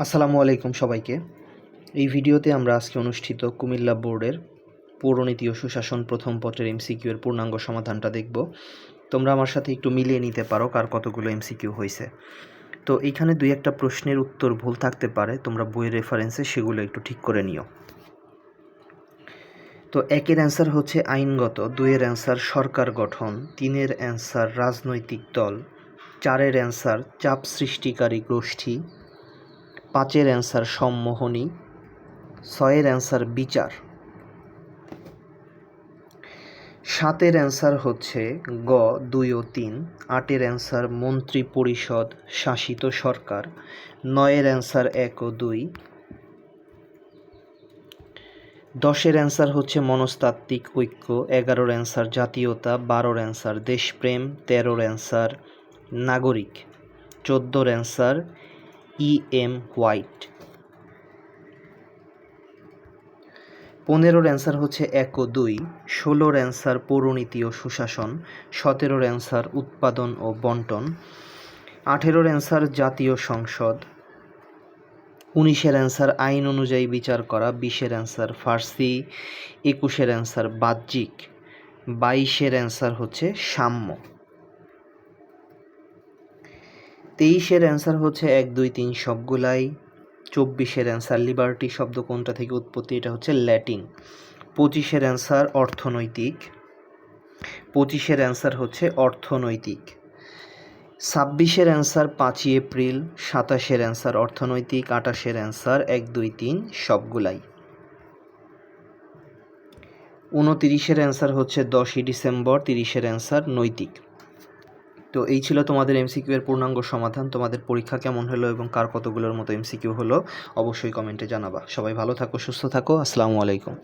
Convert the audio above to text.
আসসালামু আলাইকুম সবাইকে। এই ভিডিওতে আমরা আজকে অনুষ্ঠিত কুমিল্লা বোর্ডের পৌরনীতি ও সুশাসন প্রথম পত্রের এমসিকিউ এর পূর্ণাঙ্গ সমাধানটা দেখব। তোমরা আমার সাথে একটু মিলিয়ে নিতে পারো কার কতগুলো এমসিকিউ হয়েছে। তো এইখানে দুই একটা প্রশ্নের উত্তর ভুল থাকতে পারে, তোমরা বইয়ের রেফারেন্সে সেগুলো একটু ঠিক করে নিও। তো একের অ্যান্সার হচ্ছে আইনগত, দুইয়ের অ্যান্সার সরকার গঠন, তিনের অ্যান্সার রাজনৈতিক দল, চারের অ্যান্সার চাপ সৃষ্টিকারী গোষ্ঠী পাঁচের অ্যান্সার সম্মোহনী ছয়ের অ্যান্সার বিচার। সাতের অ্যান্সার হচ্ছে গ, দুই ও তিন, আটের অ্যান্সার মন্ত্রী পরিষদ শাসিত সরকার, নয়ের অ্যান্সার এক ও দুই। দশের অ্যান্সার হচ্ছে মনস্তাত্ত্বিক ঐক্য, এগারোর অ্যান্সার জাতীয়তা, বারোর অ্যান্সার দেশপ্রেম, তেরোর অ্যান্সার নাগরিক। চোদ্দোর অ্যান্সার ই এম হোয়াইট পনেরোর অ্যান্সার হচ্ছে এক ও দুই, ষোলোর অ্যান্সার পৌরনীতি ও সুশাসন, সতেরোর অ্যান্সার উৎপাদন ও বন্টন, আঠেরোর অ্যান্সার জাতীয় সংসদ, উনিশের অ্যান্সার আইন অনুযায়ী বিচার করা, বিশের অ্যান্সার ফার্সি, একুশের অ্যান্সার বাহ্যিক, বাইশের অ্যান্সার হচ্ছে সাম্য। তেইশের অ্যান্সার হচ্ছে এক, দুই, তিন সবগুলাই। চব্বিশের অ্যান্সার, লিবার্টি শব্দ কোনটা থেকে উৎপত্তি, এটা হচ্ছে ল্যাটিন। পঁচিশের অ্যান্সার, অর্থনৈতিক। পঁচিশের অ্যান্সার হচ্ছে অর্থনৈতিক। ছাব্বিশের অ্যান্সার, পাঁচই এপ্রিল। সাতাশের অ্যান্সার, অর্থনৈতিক। আটাশের অ্যান্সার, এক, দুই, তিন সবগুলাই। উনতিরিশের অ্যান্সার হচ্ছে দশই ডিসেম্বর, তিরিশের অ্যান্সার, নৈতিক। তো এই ছিল তোমাদের এমসিকিউ এর পূর্ণাঙ্গ সমাধান। তোমাদের পরীক্ষা কেমন হলো এবং কার কতগুলোর মতো এমসিকিউ হলো, অবশ্যই কমেন্টে জানাবা। সবাই ভালো থাকো, সুস্থ থাকো। আসসালামু আলাইকুম।